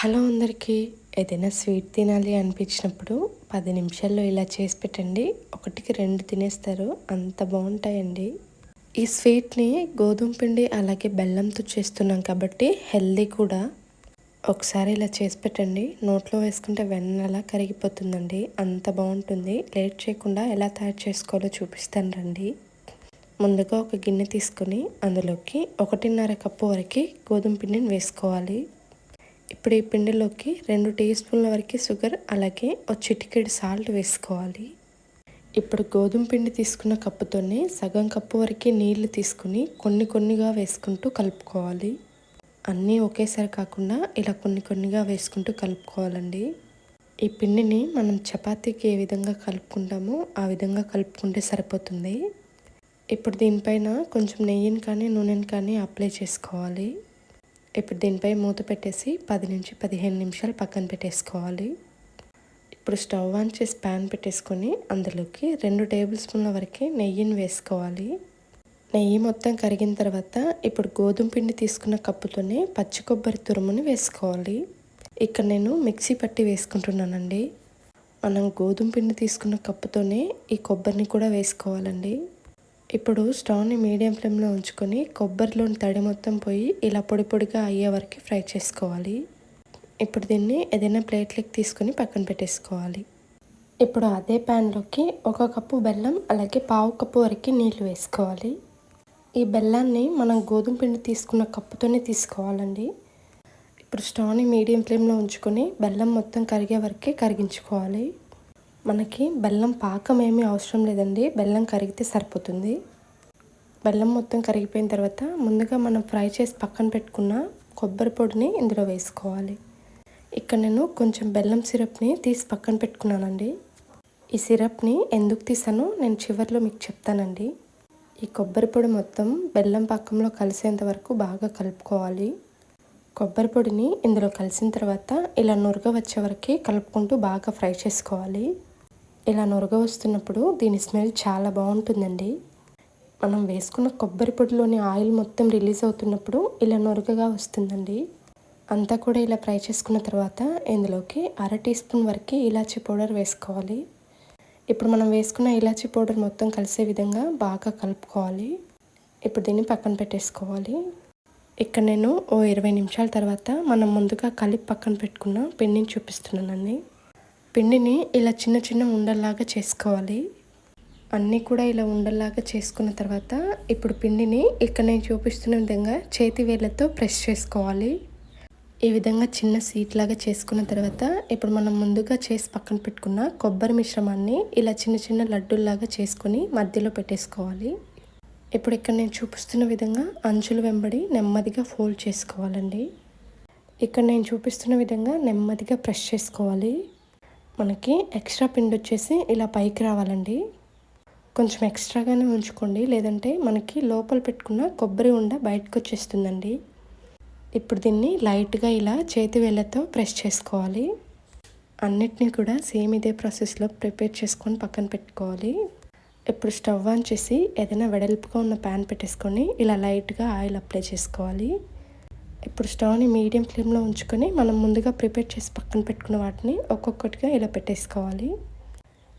Hello అందరికీ. ఏదైనా sweet తినాలి అనిపించినప్పుడు పది నిమిషాల్లో ఇలా చేసి పెట్టండి. ఒకటికి రెండు తినేస్తారు. అంత బాగుంటాయండి. ఈ స్వీట్ని గోధుమ పిండి అలాగే బెల్లంతో చేస్తున్నాం కాబట్టి హెల్దీ కూడా. ఒకసారి ఇలా చేసి పెట్టండి. నోట్లో వేసుకుంటే వెన్నలా కరిగిపోతుందండి. అంత బాగుంటుంది. లేట్ చేయకుండా ఎలా తయారు చేసుకోవాలో చూపిస్తాను రండి. ముందుగా ఒక గిన్నె తీసుకొని అందులోకి ఒకటిన్నర కప్పు వరకు గోధుమ పిండిని వేసుకోవాలి. ఇప్పుడు ఈ పిండిలోకి రెండు టీ స్పూన్ల వరకు షుగర్ అలాగే ఒక చిటికెడు సాల్ట్ వేసుకోవాలి. ఇప్పుడు గోధుమ పిండి తీసుకున్న కప్పుతోనే సగం కప్పు వరకు నీళ్ళు తీసుకుని కొన్ని కొన్నిగా వేసుకుంటూ కలుపుకోవాలి. అన్నీ ఒకేసారి కాకుండా ఇలా కొన్ని కొన్నిగా వేసుకుంటూ కలుపుకోవాలండి. ఈ పిండిని మనం చపాతీకి ఏ విధంగా కలుపుకుంటామో ఆ విధంగా కలుపుకుంటే సరిపోతుంది. ఇప్పుడు దీనిపైన కొంచెం నెయ్యిని కానీ నూనెని కానీ అప్లై చేసుకోవాలి. ఇప్పుడు దీనిపై మూత పెట్టేసి పది నుంచి పదిహేను నిమిషాలు పక్కన పెట్టేసుకోవాలి. ఇప్పుడు స్టవ్ ఆన్ చేసి ప్యాన్ పెట్టేసుకొని అందులోకి రెండు టేబుల్ స్పూన్ల వరకు నెయ్యిని వేసుకోవాలి. నెయ్యి మొత్తం కరిగిన తర్వాత ఇప్పుడు గోధుమ పిండి తీసుకున్న కప్పుతోనే పచ్చి కొబ్బరి తురుముని వేసుకోవాలి. ఇక్కడ నేను మిక్సీ పట్టి వేసుకుంటున్నానండి. మనం గోధుమ పిండి తీసుకున్న కప్పుతోనే ఈ కొబ్బరిని కూడా వేసుకోవాలండి. ఇప్పుడు స్టవ్ని మీడియం ఫ్లేమ్లో ఉంచుకొని కొబ్బరిలోని తడి మొత్తం పోయి ఇలా పొడి పొడిగా అయ్యే వరకు ఫ్రై చేసుకోవాలి. ఇప్పుడు దీన్ని ఏదైనా ప్లేట్లోకి తీసుకొని పక్కన పెట్టేసుకోవాలి. ఇప్పుడు అదే ప్యాన్లోకి ఒక కప్పు బెల్లం అలాగే పావు కప్పు వరకు నీళ్ళు వేసుకోవాలి. ఈ బెల్లాన్ని మనం గోధుమ పిండి తీసుకున్న కప్పుతోనే తీసుకోవాలండి. ఇప్పుడు స్టవ్ని మీడియం ఫ్లేమ్లో ఉంచుకొని బెల్లం మొత్తం కరిగే వరకే కరిగించుకోవాలి. మనకి బెల్లం పాకం ఏమీ అవసరం లేదండి. బెల్లం కరిగితే సరిపోతుంది. బెల్లం మొత్తం కరిగిపోయిన తర్వాత ముందుగా మనం ఫ్రై చేసి పక్కన పెట్టుకున్న కొబ్బరి పొడిని ఇందులో వేసుకోవాలి. ఇక్కడ నేను కొంచెం బెల్లం సిరప్ని తీసి పక్కన పెట్టుకున్నానండి. ఈ సిరప్ని ఎందుకు తీసానో నేను చివరిలో మీకు చెప్తానండి. ఈ కొబ్బరి పొడి మొత్తం బెల్లం పాకంలో కలిసేంత వరకు బాగా కలుపుకోవాలి. కొబ్బరి పొడిని ఇందులో కలిసిన తర్వాత ఇలా నురగ వచ్చే వరకు కలుపుకుంటూ బాగా ఫ్రై చేసుకోవాలి. ఇలా నొరగ వస్తున్నప్పుడు దీని స్మెల్ చాలా బాగుంటుందండి. మనం వేసుకున్న కొబ్బరి పొడిలోని ఆయిల్ మొత్తం రిలీజ్ అవుతున్నప్పుడు ఇలా నొరగగా వస్తుందండి. అంతా కూడా ఇలా ఫ్రై చేసుకున్న తర్వాత ఇందులోకి అర టీ స్పూన్ వరకు ఇలాచీ పౌడర్ వేసుకోవాలి. ఇప్పుడు మనం వేసుకున్న ఇలాచీ పౌడర్ మొత్తం కలిసే విధంగా బాగా కలుపుకోవాలి. ఇప్పుడు దీన్ని పక్కన పెట్టేసుకోవాలి. ఇక్కడ నేను ఓ ఇరవై నిమిషాల తర్వాత మనం ముందుగా కలిపి పక్కన పెట్టుకున్న పిండిని చూపిస్తున్నానండి. పిండిని ఇలా చిన్న చిన్న ఉండల్లాగా చేసుకోవాలి. అన్నీ కూడా ఇలా ఉండల్లాగా చేసుకున్న తర్వాత ఇప్పుడు పిండిని ఇక్కడ నేను చూపిస్తున్న విధంగా చేతి వేళ్ళతో ప్రెస్ చేసుకోవాలి. ఈ విధంగా చిన్న సీట్ లాగా చేసుకున్న తర్వాత ఇప్పుడు మనం ముందుగా చేసి పక్కన పెట్టుకున్న కొబ్బరి మిశ్రమాన్ని ఇలా చిన్న చిన్న లడ్డూల్లాగా చేసుకొని మధ్యలో పెట్టేసుకోవాలి. ఇప్పుడు ఇక్కడ నేను చూపిస్తున్న విధంగా అంచులు వెంబడి నెమ్మదిగా ఫోల్డ్ చేసుకోవాలండి. ఇక్కడ నేను చూపిస్తున్న విధంగా నెమ్మదిగా ప్రెస్ చేసుకోవాలి. మనకి ఎక్స్ట్రా పిండి వచ్చేసి ఇలా పైకి రావాలండి. కొంచెం ఎక్స్ట్రాగానే ఉంచుకోండి. లేదంటే మనకి లోపల పెట్టుకున్న కొబ్బరి ఉండ బయటకు వచ్చేస్తుందండి. ఇప్పుడు దీన్ని లైట్గా ఇలా చేతి వేళ్ళతో ప్రెస్ చేసుకోవాలి. అన్నిటినీ కూడా సేమ్ ఇదే ప్రాసెస్లో ప్రిపేర్ చేసుకొని పక్కన పెట్టుకోవాలి. ఇప్పుడు స్టవ్ ఆన్ చేసి ఏదైనా వెడల్పుగా ఉన్న ప్యాన్ పెట్టేసుకొని ఇలా లైట్గా ఆయిల్ అప్లై చేసుకోవాలి. ఇప్పుడు స్టవ్ని మీడియం ఫ్లేమ్లో ఉంచుకొని మనం ముందుగా ప్రిపేర్ చేసి పక్కన పెట్టుకున్న వాటిని ఒక్కొక్కటిగా ఇలా పెట్టేసుకోవాలి.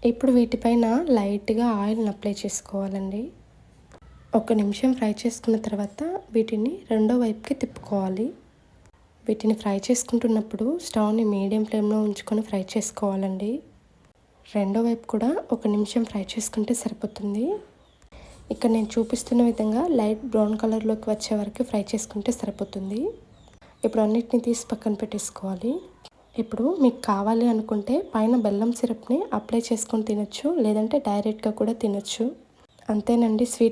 ఇప్పుడు వీటిపైన లైట్గా ఆయిల్ని అప్లై చేసుకోవాలండి. ఒక నిమిషం ఫ్రై చేసుకున్న తర్వాత వీటిని రెండో వైపుకి తిప్పుకోవాలి. వీటిని ఫ్రై చేసుకుంటున్నప్పుడు స్టవ్ని మీడియం ఫ్లేమ్లో ఉంచుకొని ఫ్రై చేసుకోవాలండి. రెండో వైపు కూడా ఒక నిమిషం ఫ్రై చేసుకుంటే సరిపోతుంది. ఇక్కడ నేను చూపిస్తున్న విధంగా లైట్ బ్రౌన్ కలర్లోకి వచ్చే వరకు ఫ్రై చేసుకుంటే సరిపోతుంది. ఇప్పుడు అన్నిటిని తీసి పక్కన పెట్టేసుకోవాలి. ఇప్పుడు మీకు కావాలి అనుకుంటే పైన బెల్లం సిరప్ని అప్లై చేసుకొని తినొచ్చు లేదంటే డైరెక్ట్గా కూడా తినొచ్చు. అంతేనండి స్వీట్